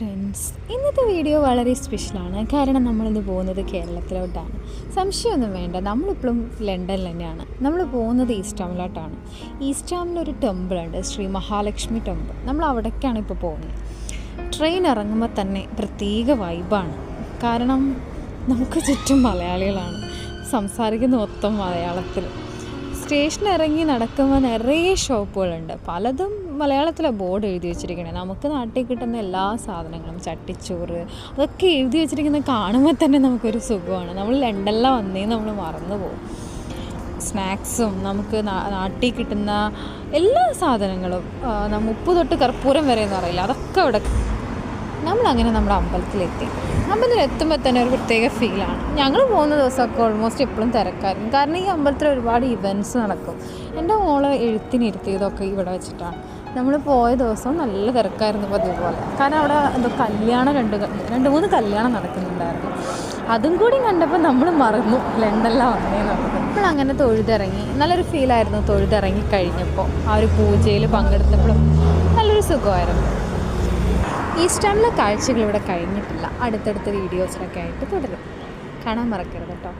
Friends ഇന്നത്തെ video വളരെ സ്പെഷ്യലാണ് കാരണം നമ്മളിന്ന് പോകുന്നത് കേരളത്തിലോട്ടാണ്. സംശയമൊന്നും വേണ്ട നമ്മളിപ്പോഴും ലണ്ടനിൽ തന്നെയാണ്. നമ്മൾ പോകുന്നത് ഈസ്റ്റാമിലോട്ടാണ് ഈസ്റ്റാമിലൊരു ടെമ്പിളുണ്ട് ശ്രീ മഹാലക്ഷ്മി ടെമ്പിൾ നമ്മൾ അവിടേക്കാണ് ഇപ്പോൾ പോകുന്നത്. ട്രെയിൻ ഇറങ്ങുമ്പോൾ തന്നെ പ്രത്യേക വൈബാണ് കാരണം നമുക്ക് ചുറ്റും മലയാളികളാണ്. സംസാരിക്കുന്ന മൊത്തം മലയാളത്തിൽ. സ്റ്റേഷൻ ഇറങ്ങി നടക്കുമ്പോൾ നിറയെ ഷോപ്പുകളുണ്ട്. പലതും മലയാളത്തിലെ ബോർഡ് എഴുതി വെച്ചിരിക്കണേ. നമുക്ക് നാട്ടിൽ കിട്ടുന്ന എല്ലാ സാധനങ്ങളും ചട്ടിച്ചോറ് അതൊക്കെ എഴുതി വെച്ചിരിക്കുന്നത് കാണുമ്പോൾ തന്നെ നമുക്കൊരു സുഖമാണ്. നമ്മൾ ലണ്ടനിലാണ് വന്നേ നമ്മൾ മറന്നു പോകും. സ്നാക്സും നമുക്ക് നാട്ടിൽ കിട്ടുന്ന എല്ലാ സാധനങ്ങളും മുപ്പ് തൊട്ട് കർപ്പൂരം വരെ എന്ന് പറയില്ല അതൊക്കെ അവിടെ നമ്മളങ്ങനെ നമ്മുടെ അമ്പലത്തിലെത്തി. അമ്പലത്തിലെത്തുമ്പോൾ തന്നെ ഒരു പ്രത്യേക ഫീലാണ് ഞങ്ങൾ പോകുന്ന ദിവസമൊക്കെ ഓൾമോസ്റ്റ് എപ്പോഴും തിരക്കായിരുന്നു. കാരണം ഈ അമ്പലത്തിൽ ഒരുപാട് ഇവന്റ്സ് നടക്കും. എന്റെ മോൾ എഴുത്തിനിരുത്തിയതൊക്കെ ഇവിടെ വെച്ചിട്ടാണ്. നമ്മൾ പോയ ദിവസം നല്ല തിരക്കായിരുന്നു പതിവ് പോലെ. കാരണം അവിടെ എന്തോ കല്യാണം രണ്ട് രണ്ട് മൂന്ന് കല്യാണം നടക്കുന്നുണ്ടായിരുന്നു. അതും കൂടി കണ്ടപ്പോൾ നമ്മൾ മറന്നു. ലണ്ടനിലാണ് വന്നേന്നുള്ളത് അപ്പോൾ അങ്ങനെ തൊഴുതിറങ്ങി. നല്ലൊരു ഫീലായിരുന്നു തൊഴുതിറങ്ങി കഴിഞ്ഞപ്പോൾ ആ ഒരു പൂജയിൽ പങ്കെടുത്തപ്പോഴും നല്ലൊരു സുഖമായിരുന്നു. ഈസ്റ്റാമിലെ കാഴ്ചകൾ ഇവിടെ കഴിഞ്ഞിട്ടില്ല. അടുത്തടുത്ത വീഡിയോസിലൊക്കെ ആയിട്ട് തുടരും. കാണാൻ മറക്കരുത് കേട്ടോ.